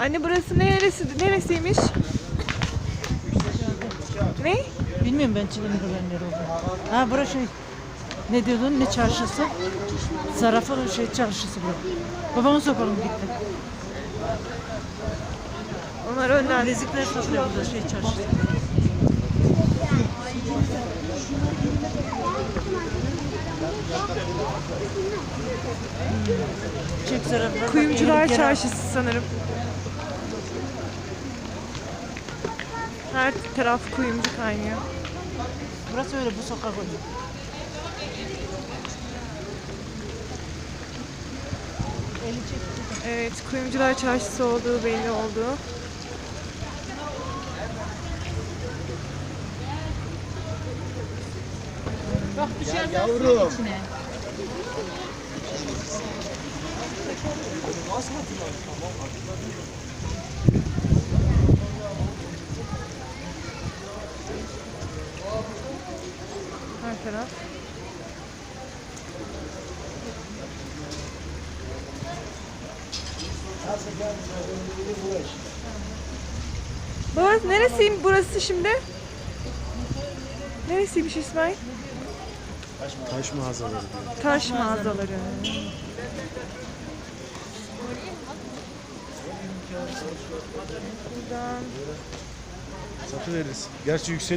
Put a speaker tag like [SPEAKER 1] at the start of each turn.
[SPEAKER 1] Anne burası neresi, neresiymiş? Ne?
[SPEAKER 2] Bilmiyorum ben Çiğdem'in nere oldu. Ha bura şey ne diyordun ne çarşısı? Zarafa şey çarşısı bu. Babamın sokalım gitti.
[SPEAKER 1] Onlar önden.
[SPEAKER 2] Bilezikler satılıyor burada şey çarşısı.
[SPEAKER 1] Kuyumcular Çarşısı sanırım. Her taraf kuyumcu kaynıyor.
[SPEAKER 2] Burası öyle bu sokak öyle.
[SPEAKER 1] Evet, kuyumcular çarşısı olduğu belli oldu.
[SPEAKER 3] Yavrum.
[SPEAKER 1] Her taraf. Burası neresiyim burası şimdi? Neresiymiş İsmail?
[SPEAKER 3] Taş mağazaları.
[SPEAKER 1] Taş mağazaları. Buradan
[SPEAKER 3] Satı veririz. Gerçi yükseliyor